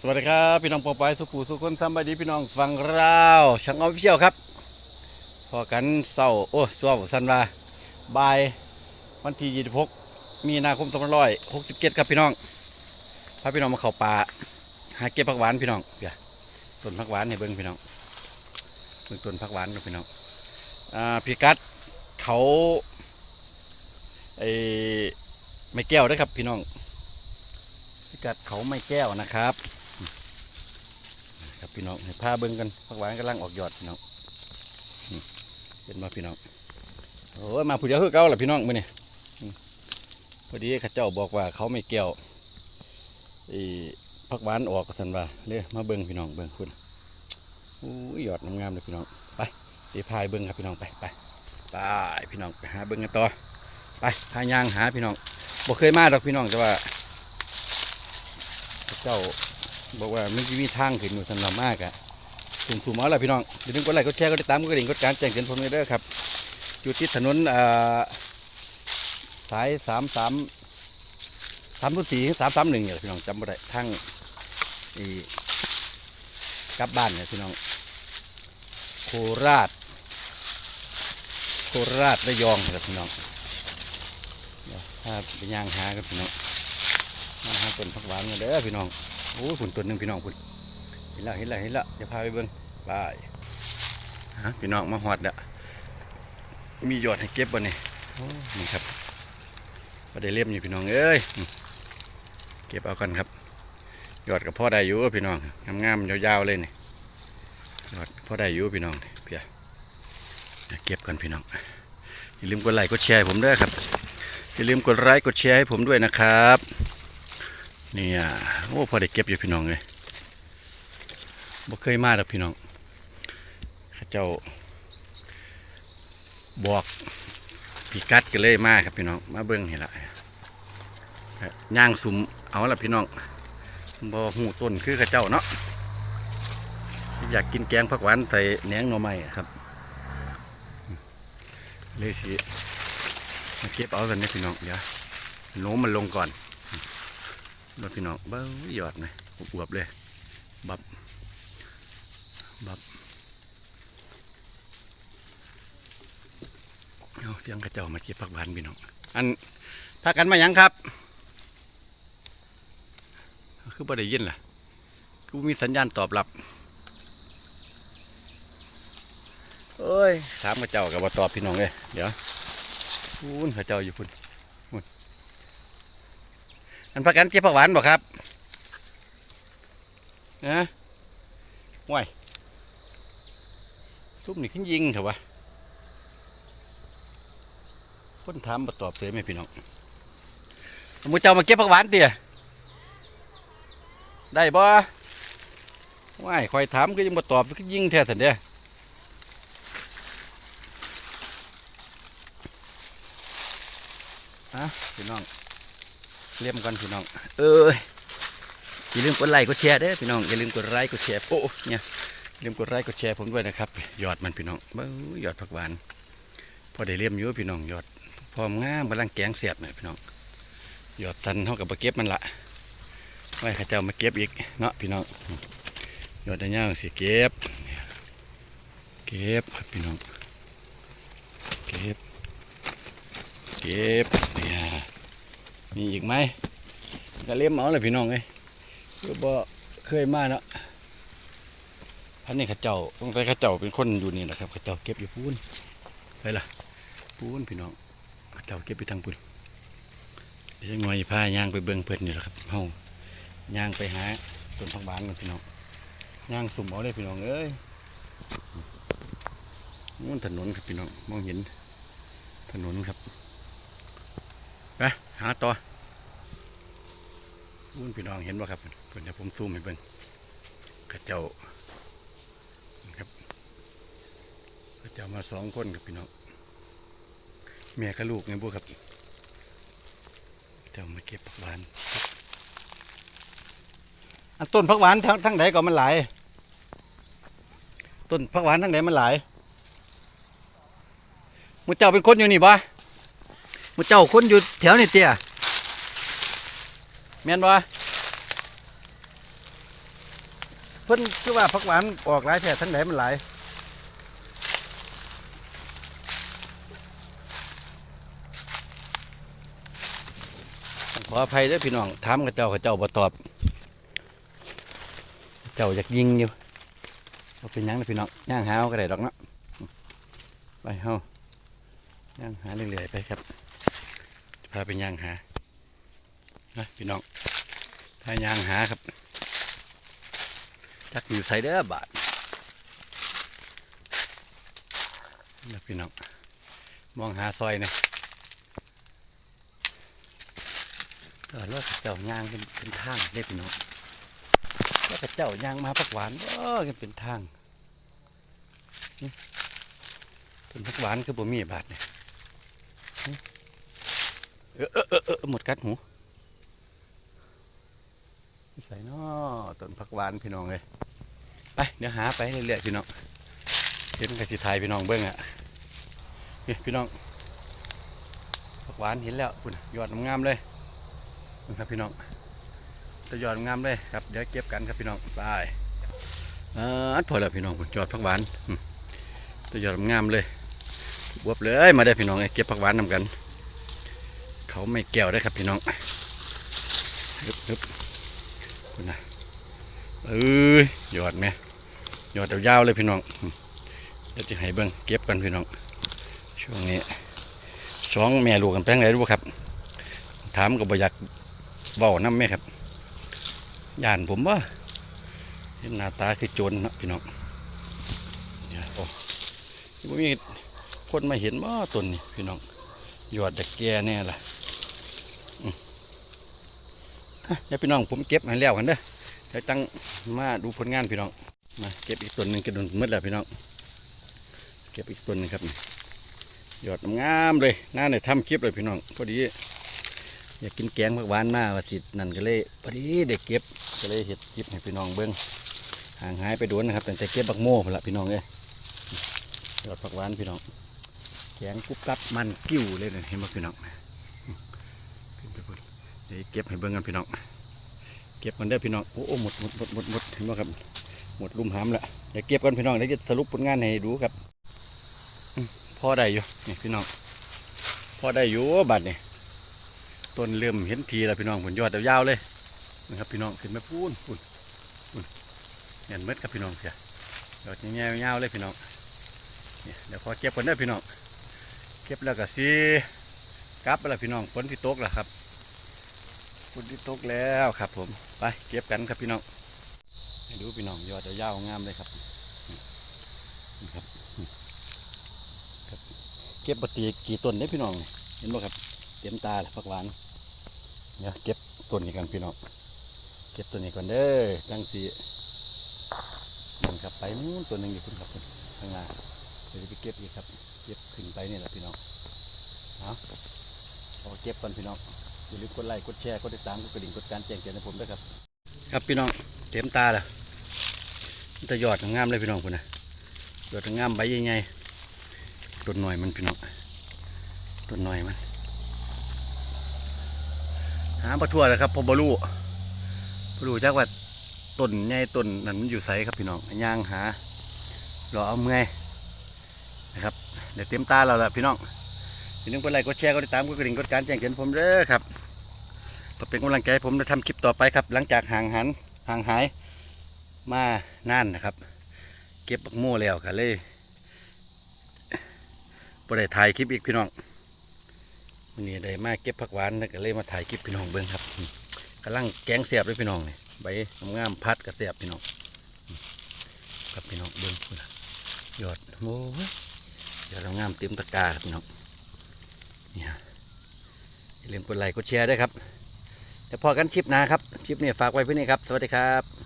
สวัสดีครับพี่น้องปอปายสุปูสุขคนสบายดีพี่น้องฟังเราช่างเอาเชี่ยวครับพอกันเศร้าโอ้สวบสันว่าบ่ายวันที่26มีนาคม2567ครับพี่น้องพาพี่น้องมาเข้าป่าหาเก็บผักหวานพี่น้องเดี๋ยวต้นผักหวานเนี่ยเบิ้งพี่น้องเบิ้งต้นผักหวานกับพี่น้องอ่าพี่กัดเขาไอ้ไม่แก้วเด้อครับพี่น้องพิกัดเขาไม่แก้วนะครับ พาเบิ้งกันผักหวานกำลังออกยอดพี่น้องเป็นมาพี่น้องโอ้มาผู้เดียวคือเก่าแหละพี่น้องมือนี้อืมพอดีข้าเจ้าบอกว่าเขาไม่แก้วไอ้ผักหวานออกสันว่าเลยมาเบิ้งพี่น้องเบิ้งคุณอู้ยอดงามเลยพี่น้องไปเดี๋ยวพายเบิ้งครับพี่น้องไปไปไปพี่น้องไปหาเบิ้งกันต่อไปพายางหาพี่น้องบ่เคยมาดอกพี่น้องแต่ว่าเจ้าบอกว่ามันจะมีทางขึ้นอยู่สำหรับมากอะ สูงสูงมาแล้วพี่น้องอย่าลืมกดไลค์กดแชร์กดติดตามกดกระดิ่งกดการแจ้งเตือนผมด้วยเด้อครับอยู่ที่ถนนสายสามสามสามสี่สามสามหนึ่งเนี่ยพี่น้องจำไม่ได้ทางอีกลับบ้านเนี่ยพี่น้อง โคราช โคราชระยองครับพี่น้องถ้าไปย่างหาครับพี่น้องมาหาต้นผักหวานกันเด้อพี่น้องโอ้ยผุนต้นหนึ่งพี่น้องผุน ห็นล้วเห็นล้วเห็นล้วจะพาไปเบิ่งไปฮะพี่น้องมาหอดแล้วมียอดให้เก็บบ่เนี่ยนี่ครับก็ได้เล่มอยู่พี่น้องเอ้ยเก็บเอากันครับยอดกับพ่อได้อยู่พี่น้องงามๆยาวๆเลยนี่ยอดพ่อได้อยู่พี่น้องนี่เพียเก็บกันพี่น้องอย่าลืมกดไลค์กดแชร์ผมด้วยครับอย่าลืมกดไลค์กดแชร์ให้ผมด้วยนะครับเนี่ยโอ้พอได้เก็บอยู่พี่น้องเลย บ่เคยมาดอกพี่น้องข้าเจ้าบอกพี่กัดกันเลยมาครับพี่น้อง มาเบิ้งเห็นละย่างสุ่มเอาละพี่น้องบ่หูต้นคือข้าเจ้าเนาะอยากกินแกงผักหวานใส่แหนงหน่อไม้ครับ เลยสิมาเก็บเอากันนี่ยพี่น้องเดี๋ยวโน้มมันลงก่อนรถพี่น้องเบ้ายอดเลยอวบเลย บับ บับเอาเสียงกระเจ้ามาเก็บผักหวานพี่น้องอันพากันมาหยังครับ คือบ่ได้ยินล่ะกูมีสัญญาณตอบรับเอ้ยถามกระเจ้ากับว่าตอบพี่น้องเลยเดี๋ยวพูนกระเจ้าอยู่พุ่นพุ่นอันพักกันเก็บผักหวานบ่ครับนะห่วย ทุบนี่ขึ้นยิงเถอะวะคนถามมาตอบเลยไหมพี่น้องมูเจ้ามาเก็บผักหวานเตี๋ยได้บ่ว่ายคอยถามก็ยังมาตอบก็ยิงแท้สันเดียฮะพี่น้องเลี่ยมกันพี่น้อง เอ้ยอย่าลืมกดไลค์กดแชร์เด้อพี่น้องอย่าลืมกดไลค์กดแชร์โอ้เนี่ย อย่าลืมกดไลค์กดแชร์ผมด้วยนะครับยอดมันพี่น้องเบ้ยอดผักหวานพอได้เลี่ยมอยู่พี่น้องยอดพร้อมงามกำลังแกงเสียบเนี่ยพี่น้องยอดทันเท่ากับมาเก็บมันละไว้ข้าเจ้ามาเก็บอีกเนาะพี่น้องยอดได้ย่างสิเก็บ เก็บครับพี่น้องเก็บเก็บเนี่ยมีอีกไหมก็เลี่ยมเอาเลยพี่น้องเอ้ยก็บ่เคยมาเนาะ พันนี่ข้าเจ้าต้องใส่ข้าเจ้าเป็นคนอยู่นี่แหละครับข้าเจ้าเก็บอยู่พูนไปล่ะพูนพี่น้องข้าเจ้าเก็บอยู่ทางพูนเดี๋ยวงอยพาย่างไปเบิ่งเพื่อนนี่แหละครับเฮาย่างไปหาต้นพักบานกันพี่น้องย่างสุ่มเอาเลยพี่น้องเอ้ยนู่นถนนครับพี่น้องมองเห็นถนนครับไปหาต่อพุ่นพี่น้องเห็นว่าครับเพื่อนจะผมซูมให้เบิ่งกระเจ้าครับ กระเจ้ามาสองคนครับพี่น้องแม่กับลูกไงบุครับกระเจ้ามาเก็บผักหวานอันต้นผักหวานทั้งทั้งไหนก็มันหลายต้นผักหวานทั้งไหนมันหลายมุเจ้าเป็นคนอยู่นี่ปะมุเจ้าคนอยู่แถวนี่เตี้ยแม่นบ่เพิ่นคือว่าผักหวานออกหลายแท้ทั้งไหนมันหลาย ออภัยด้วยพี่น้องถามกับเจ้ากับเจ้าบ่ตอบ เจ้าอยากยิงอยู่เอาเป็นยังนะพี่น้องย่างหาเอาก็ได้ดอกเนาะไปเฮาย่างหาเรื่อยๆไปครับพาไปย่างหานะพี่น้องพาย่างหาครับจักอยู่ใส่เด้อบาทนะพี่น้องมองหาซอยเนี่ย เออรถเจ้าย่างเป็นเป็นทางได้พี่น้องแล้วก็เจ้าย่างมาผักหวานก็กันเป็นทางนี่เป็นผักหวานคือบ่มีบาทเนี่ยเออเออเออเออหมดกัดหูใส่นอต้นผักหวานพี่น้องเลยไปเดี๋ยวหาไปเรื่อยๆพี่น้องเห็นกระสิไทยพี่น้องเบิ้งอะนี่พี่น้องผักหวานเห็นแล้วคุณยอดงามเลย นะครับพี่น้องจะยอดงามเลยครับ เดี๋ยวเก็บกันครับพี่น้องไปอ่าอัดพอแล้วพี่น้องพุ่นยอดผักหวานจะยอดงามเลยบวบเลยมาได้พี่น้องเอ้เก็บผักหวานนำกัน เขาไม่แก้วได้ครับพี่น้องฮึบฮึบคุณนะเอ้ยยอดไหมยอดยาวๆเลยพี่น้องเดี๋ยวจะให้เบิ้งเก็บกันพี่น้อง ช่วงนี้สองแม่ลูกกันแป้งไหนรู้ครับ ถามก็บ่อยาก เบาน้ำแม่ครับย่านผมว่าเห็นหน้าตาคือโจรนะพี่น้องเดี๋ยโอ้มีคนมาเห็นบ่ต้นนี่พี่น้องยอดจะแกแน่ล่ะอืมอะเดี๋ยวพี่น้องผมเก็บให้แล้วกันเด้อเดี๋ยวจังมาดูผลงานพี่น้องมาเก็บอีกต้นหนึ่งกระดุนมืดแล้วพี่น้องเก็บอีกต้นหนึงครับนี่ยอดงามเลยน่าเนี่ยทำคลิปเลยพี่น้องพอดี อยากกินแกงผักหวานมากว่าสินั่นก็เลยพอดีเด็กเก็บก็เลยเห็ดคลิปให้พี่น้องเบิ้งห่างหายไปโดนนะครับแต่เก็บบักโม่ละพี่น้องเอ้ยยอดผักหวานพี่น้องแกงกรุบกรับมันกิ้วเลยเนี่ยเห็นไหมพี่น้องขึ้นไปพุ่นเดี๋ยวเก็บให้เบิ้งกันพี่น้องเก็บกันได้พี่น้องโอ้โอ้หมดหมดหมดหมดหมดเห็นไหมครับหมดลุ่มหามละเดี๋ยวเก็บกันพี่น้องเดี๋ยวจะสรุปผลงานให้ดูครับอืมพอได้อยู่นี่พี่น้องพ่อได้อยู่บัดเนี่ย ต้นเริ่มเห็นทีแล้วพี่น้องผลยอดยาวๆเลยนะครับ พี่น้องขึ้นมาพูนพูนพูนเห็นเม็ดครับพี่น้องเสียยอดแง่ยาวเลยพี่น้องเดี๋ยวพอเก็บกันได้พี่น้องเก็บแล้วก็สิกลับแล้วพี่น้องฝนที่ตกแล้วครับฝนที่ตกแล้วครับผมไปเก็บกันครับพี่น้องดูพี่น้องยอดยาวงามเลยครับนะครับเก็บปฏิกี่ต้นเนี่ยพี่น้องเห็นบ่ครับเต็มตาเลยผักหวาน เดี๋ยวเก็บต้นนี้กันพี่น้องเก็บต้นนี้ก่อนเด้อจังสีมันครับไปนู้นต้นหนึงอยู่คุณครับคุณข้างหน้าเดี๋ยวจะเก็บอีกครับ เก็บขึ้นไปนี่แหละพี่น้องเอาพอเก็บก่อนพี่น้องอย่าลืมกดไลค์กดแชร์กดติดตามกดกระดิ่งกดการแจ้งเตือนให้ผมด้วยครับ ครับพี่น้องเต็มตาแล้วมันจะยอดงามเลยพี่น้องคุณนะยอดงามใบใหญ่ๆต้นหน่อยมันพี่น้องต้นหน่อยมัน หาปลาทั่วเลยครับพอบรูบรูจักว่าต้นใหญ่ต้นนั้นมันอยู่ไสครับพี่น้องย่างหารอเอาเมื่อยนะครับเดี๋ยวเต็มตาเราแล้วพี่น้องอย่าลืมกดไลค์กดแชร์กดติดตามกดกระดิ่งกดการแจ้งเตือนผมเด้อครับเพื่อเป็นกำลังใจผมจะทำคลิปต่อไปครับ หลังจากห่างหันห่างหายมานานนะครับ เก็บบักโม่แล้วกันเลยบ่ได้ถ่ายคลิปอีกพี่น้อง วันนี้ได้มาเก็บผักหวานแล้วก็เลยมาถ่ายคลิปพี่น้องเบิ้งครับอืมกำลังแกงเสียบด้วยพี่น้องนี่ใบงามพัดกับเสียบพี่น้องอืมครับพี่น้องเบิ้งนะยอดโอ้ยอดงามเต็มตะกาครับพี่น้องนี่ยอย่าลืมกดไลค์กดแชร์ด้วยครับเดี๋ยวพอกันคลิปหนาครับคลิปนี้ฝากไว้เพื่อนี้ครับ สวัสดีครับ